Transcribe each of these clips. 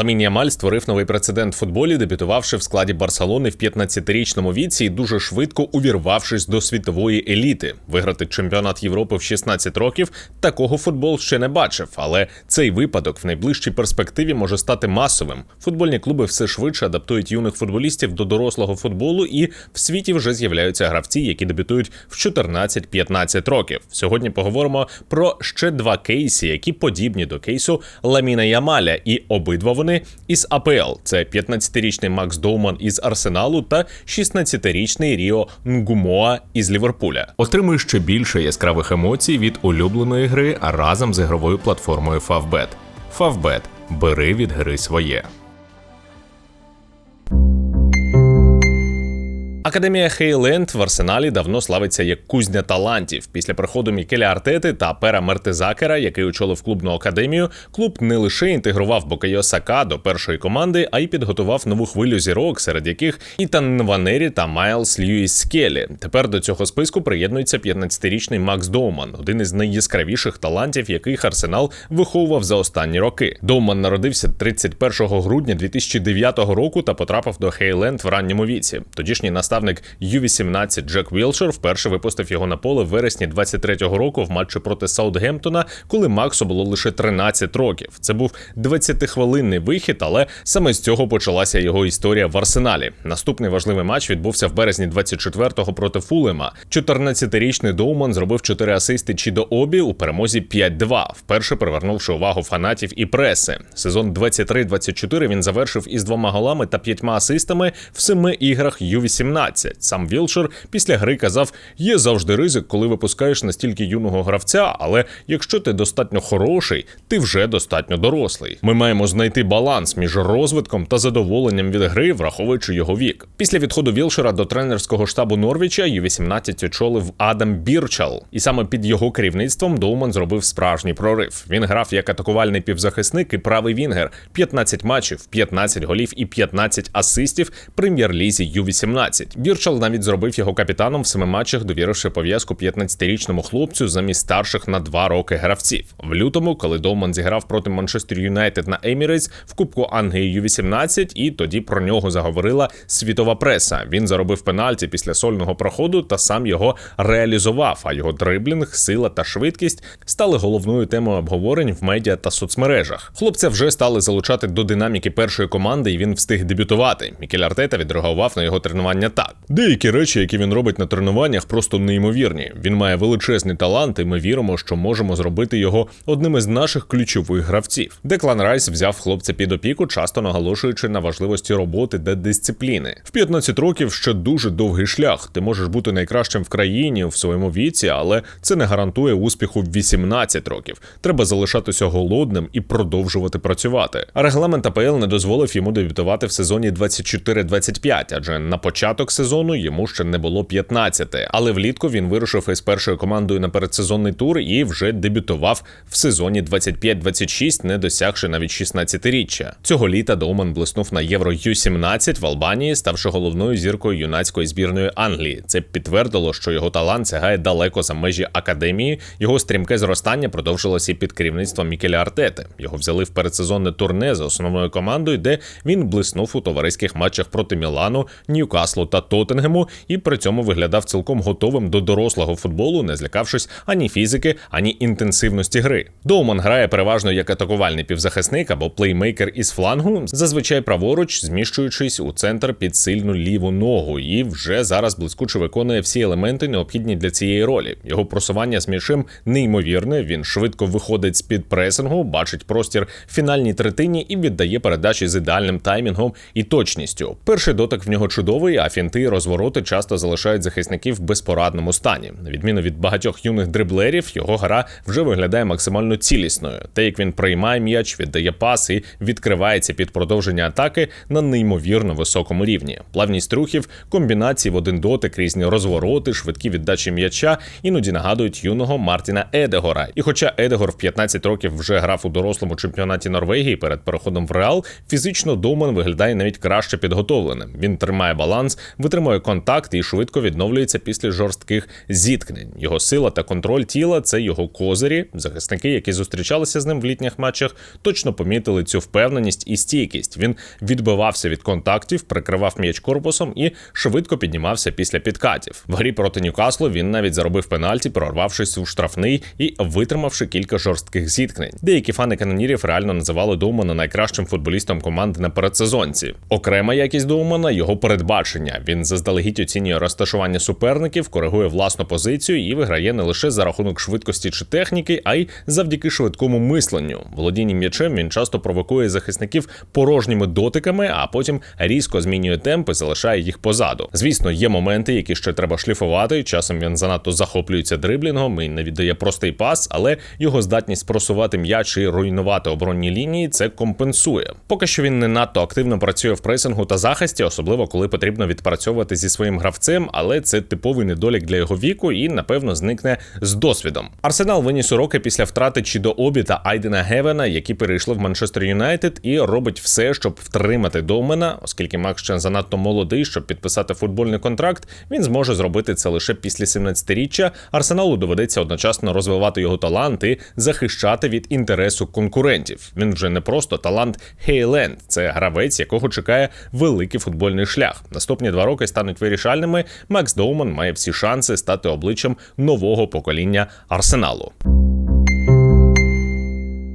Ламін Ямаль створив новий прецедент в футболі, дебютувавши в складі Барселони в 15-річному віці і дуже швидко увірвавшись до світової еліти. Виграти чемпіонат Європи в 16 років такого футбол ще не бачив. Але цей випадок в найближчій перспективі може стати масовим. Футбольні клуби все швидше адаптують юних футболістів до дорослого футболу, і в світі вже з'являються гравці, які дебютують в 14-15 років. Сьогодні поговоримо про ще два кейси, які подібні до кейсу Ламіна Ямаля, і обидва вони із АПЛ. Це 15-річний Макс Доуман із Арсеналу та 16-річний Ріо Нгумоа із Ліверпуля. Отримуй ще більше яскравих емоцій від улюбленої гри разом з ігровою платформою Favbet. Favbet. Бери від гри своє. Академія Хейленд в арсеналі давно славиться як кузня талантів. Після приходу Мікеля Артети та Пера Мертезакера, який очолив клубну академію, клуб не лише інтегрував Бокайо Сака до першої команди, а й підготував нову хвилю зірок, серед яких Ітан Нванері та Майлз Льюіс Скелі. Тепер до цього списку приєднується 15-річний Макс Доуман, один із найяскравіших талантів, яких арсенал виховував за останні роки. Доуман народився 31 грудня 2009 року та потрапив до Хейленд в ранньому віці. Тодішній наставник Ю-18 Джек Вілшер вперше випустив його на поле в вересні 23-го року в матчі проти Саутгемптона, коли Максу було лише 13 років. Це був 20-хвилинний вихід, але саме з цього почалася його історія в арсеналі. Наступний важливий матч відбувся в березні 24-го проти Фулема. 14-річний Доуман зробив 4 асисти чи до обі у перемозі 5-2, вперше привернувши увагу фанатів і преси. Сезон 23-24 він завершив із двома голами та п'ятьма асистами в семи іграх Ю-18. Сам Вілшер після гри казав: є завжди ризик, коли випускаєш настільки юного гравця, але якщо ти достатньо хороший, ти вже достатньо дорослий. Ми маємо знайти баланс між розвитком та задоволенням від гри, враховуючи його вік. Після відходу Вілшера до тренерського штабу Норвіча Ю-18 очолив Адам Бірчал, і саме під його керівництвом Доуман зробив справжній прорив. Він грав як атакувальний півзахисник і правий вінгер, 15 матчів, 15 голів і 15 асистів прем'єр-лізі Ю-18. Бірчал навіть зробив його капітаном в семи матчах, довіривши пов'язку 15-річному хлопцю замість старших на два роки гравців. В лютому, коли Доуман зіграв проти Манчестер Юнайтед на Емірейтс в Кубку Англії Ю-18, і тоді про нього заговорила світова преса. Він заробив пенальті після сольного проходу та сам його реалізував. А його дриблінг, сила та швидкість стали головною темою обговорень в медіа та соцмережах. Хлопця вже стали залучати до динаміки першої команди, і він встиг дебютувати. Мікель Артета відреагував на його тренування так. Деякі речі, які він робить на тренуваннях, просто неймовірні. Він має величезний талант, і ми віримо, що можемо зробити його одним із наших ключових гравців. Деклан Райс взяв хлопця під опіку, часто наголошуючи на важливості роботи та дисципліни. В 15 років ще дуже довгий шлях. Ти можеш бути найкращим в країні в своєму віці, але це не гарантує успіху в 18 років. Треба залишатися голодним і продовжувати працювати. А регламент АПЛ не дозволив йому дебютувати в сезоні 24-25, адже на початок сезону йому ще не було 15. Але влітку він вирушив із першою командою на передсезонний тур і вже дебютував в сезоні 25-26, не досягши навіть 16-річчя. Цього літа Доуман блиснув на Євро Ю-17 в Албанії, ставши головною зіркою юнацької збірної Англії. Це підтвердило, що його талант сягає далеко за межі академії. Його стрімке зростання продовжилося і під керівництвом Мікеля Артети. Його взяли в передсезонне турне за основною командою, де він блиснув у товариських матчах проти Мілану, Ньюкаслу та Тоттенгему, і при цьому виглядав цілком готовим до дорослого футболу, не злякавшись ані фізики, ані інтенсивності гри. Доуман грає переважно як атакувальний півзахисник або плеймейкер із флангу, зазвичай праворуч, зміщуючись у центр під сильну ліву ногу, і вже зараз блискуче виконує всі елементи, необхідні для цієї ролі. Його просування з м'ячем неймовірне. Він швидко виходить з під пресингу, бачить простір в фінальній третині і віддає передачі з ідеальним таймінгом і точністю. Перший дотик в нього чудовий, а фінти розвороти часто залишають захисників в безпорадному стані. На відміну від багатьох юних дриблерів, його гра вже виглядає максимально цілісною. Те, як він приймає м'яч, віддає пас і відкривається під продовження атаки на неймовірно високому рівні. Плавність рухів, комбінації в один дотик, різні розвороти, швидкі віддачі м'яча іноді нагадують юного Мартіна Едегора. І хоча Едегор в 15 років вже грав у дорослому чемпіонаті Норвегії перед переходом в Реал, фізично Доуман виглядає навіть краще підготовленим. Він тримає баланс, витримує контакт і швидко відновлюється після жорстких зіткнень. Його сила та контроль тіла це його козирі. Захисники, які зустрічалися з ним в літніх матчах, точно помітили цю впевненість і стійкість. Він відбивався від контактів, прикривав м'яч корпусом і швидко піднімався після підкатів. В грі проти Ньюкаслу він навіть заробив пенальті, прорвавшись у штрафний і витримавши кілька жорстких зіткнень. Деякі фани канонірів реально називали Доумана найкращим футболістом команди на передсезонці. Окрема якість Доумана його передбачення. Він заздалегідь оцінює розташування суперників, коригує власну позицію і виграє не лише за рахунок швидкості чи техніки, а й завдяки швидкому мисленню. Володінням м'ячем він часто провокує захисників порожніми дотиками, а потім різко змінює темпи, залишає їх позаду. Звісно, є моменти, які ще треба шліфувати. Часом він занадто захоплюється дриблінгом і не віддає простий пас, але його здатність просувати м'яч і руйнувати оборонні лінії це компенсує. Поки що він не надто активно працює в пресингу та захисті, особливо коли потрібно відпрацьовувати зі своїм гравцем, але це типовий недолік для його віку і напевно зникне з досвідом. Арсенал виніс уроки після втрати Чідо Обі та Айдена Гевена, які перейшли в Манчестер Юнайтед, і робить все, щоб втримати Доумена, оскільки Макс ще занадто молодий, щоб підписати футбольний контракт. Він зможе зробити це лише після 17-річчя. Арсеналу доведеться одночасно розвивати його талант і захищати від інтересу конкурентів. Він вже не просто талант Хейленд, це гравець, якого чекає великий футбольний шлях. Наступні два роки стануть вирішальними. Макс Доуман має всі шанси стати обличчям нового покоління арсеналу.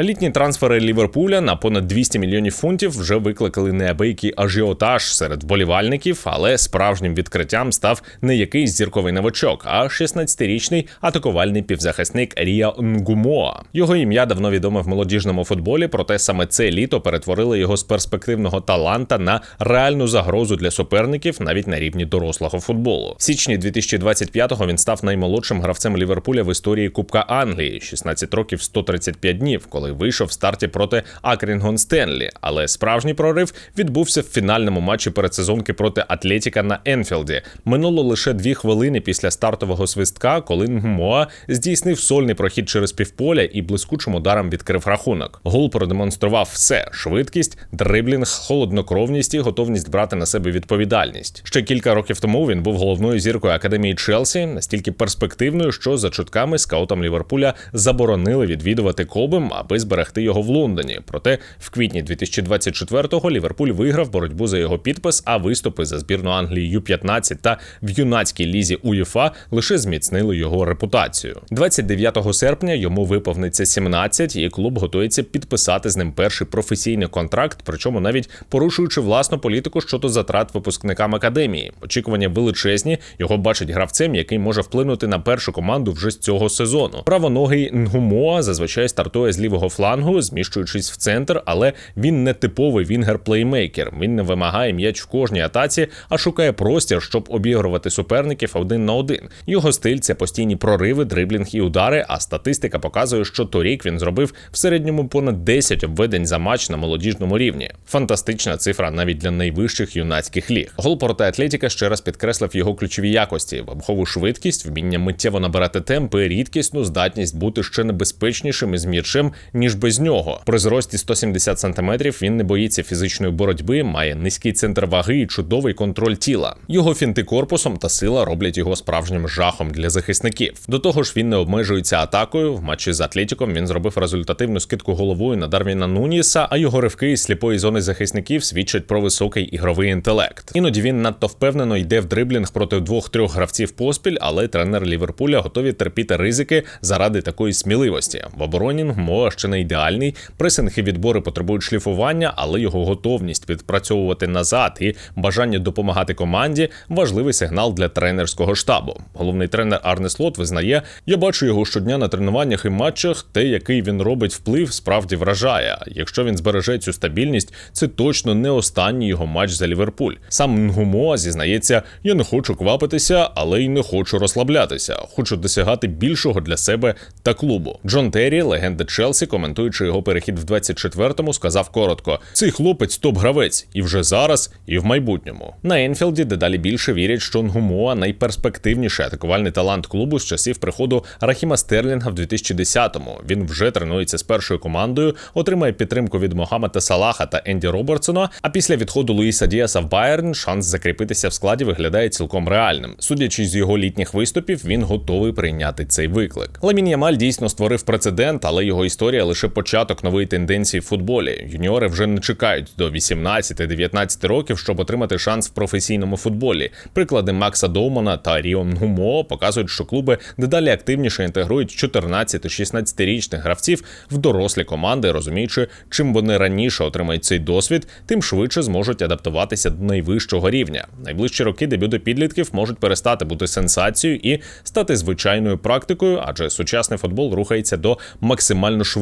Літні трансфери Ліверпуля на понад 200 мільйонів фунтів вже викликали неабиякий ажіотаж серед вболівальників, але справжнім відкриттям став не якийсь зірковий новачок, а 16-річний атакувальний півзахисник Рія Нгумоа. Його ім'я давно відоме в молодіжному футболі, проте саме це літо перетворило його з перспективного таланта на реальну загрозу для суперників навіть на рівні дорослого футболу. В січні 2025-го він став наймолодшим гравцем Ліверпуля в історії Кубка Англії 16 років 135 днів, коли вийшов в старті проти Акрінгон Стенлі. Але справжній прорив відбувся в фінальному матчі передсезонки проти Атлетіка на Енфілді. Минуло лише дві хвилини після стартового свистка, коли Нгмоа здійснив сольний прохід через півполя і блискучим ударом відкрив рахунок. Гол продемонстрував все: швидкість, дриблінг, холоднокровність і готовність брати на себе відповідальність. Ще кілька років тому він був головною зіркою академії Челсі, настільки перспективною, що за чутками скаутам Ліверпуля заборонили відвідувати Кобем, аби зберегти його в Лондоні. Проте в квітні 2024-го Ліверпуль виграв боротьбу за його підпис, а виступи за збірну Англії Ю-15 та в юнацькій лізі УЄФА лише зміцнили його репутацію. 29 серпня йому виповниться 17, і клуб готується підписати з ним перший професійний контракт, причому навіть порушуючи власну політику щодо затрат випускникам академії. Очікування величезні. Його бачать гравцем, який може вплинути на першу команду вже з цього сезону. Правоногий Нгумоа зазвичай стартує з лівого флангу, зміщуючись в центр, але він не типовий вінгер-плеймейкер. Він не вимагає м'яч в кожній атаці, а шукає простір, щоб обігрувати суперників один на один. Його стиль це постійні прориви, дриблінг і удари. А статистика показує, що торік він зробив в середньому понад 10 обведень за матч на молодіжному рівні. Фантастична цифра навіть для найвищих юнацьких ліг. Гол проти Атлетіка ще раз підкреслив його ключові якості: вибухову швидкість, вміння миттєво набирати темпи, рідкісну здатність бути ще небезпечнішим із м'ячем, ніж без нього. При зрості 170 см він не боїться фізичної боротьби, має низький центр ваги і чудовий контроль тіла. Його фінти корпусом та сила роблять його справжнім жахом для захисників. До того ж, він не обмежується атакою. В матчі з Атлетіком він зробив результативну скидку головою на Дарвіна Нуніса, а його ривки із сліпої зони захисників свідчать про високий ігровий інтелект. Іноді він надто впевнено йде в дриблінг проти двох-трьох гравців поспіль, але тренер Ліверпуля готові терпіти ризики заради такої сміливості. В обороні Мо ще не ідеальний. Пресинг і відбори потребують шліфування, але його готовність відпрацьовувати назад і бажання допомагати команді важливий сигнал для тренерського штабу. Головний тренер Арне Слот визнає: я бачу його щодня на тренуваннях і матчах. Те, який він робить вплив, справді вражає. Якщо він збереже цю стабільність, це точно не останній його матч за Ліверпуль. Сам Нгумоа зізнається: я не хочу квапитися, але й не хочу розслаблятися. Хочу досягати більшого для себе та клубу. Джон Террі, легенда Челсі, коментуючи його перехід в 24-му, сказав коротко: цей хлопець топ-гравець, і вже зараз, і в майбутньому. На Енфілді дедалі більше вірять, що Нгумоа найперспективніший атакувальний талант клубу з часів приходу Рахіма Стерлінга в 2010-му. Він вже тренується з першою командою, отримає підтримку від Мохаммеда Салаха та Енді Робертсона. А після відходу Луїса Діаса в Байерн шанс закріпитися в складі виглядає цілком реальним. Судячи з його літніх виступів, він готовий прийняти цей виклик. Ламін Ямаль дійсно створив прецедент, але його історія лише початок нової тенденції в футболі. Юніори вже не чекають до 18-19 років, щоб отримати шанс в професійному футболі. Приклади Макса Доумана та Ріо Нгумо показують, що клуби дедалі активніше інтегрують 14-16-річних гравців в дорослі команди, розуміючи, чим вони раніше отримають цей досвід, тим швидше зможуть адаптуватися до найвищого рівня. Найближчі роки дебюти підлітків можуть перестати бути сенсацією і стати звичайною практикою, адже сучасний футбол рухається до максимально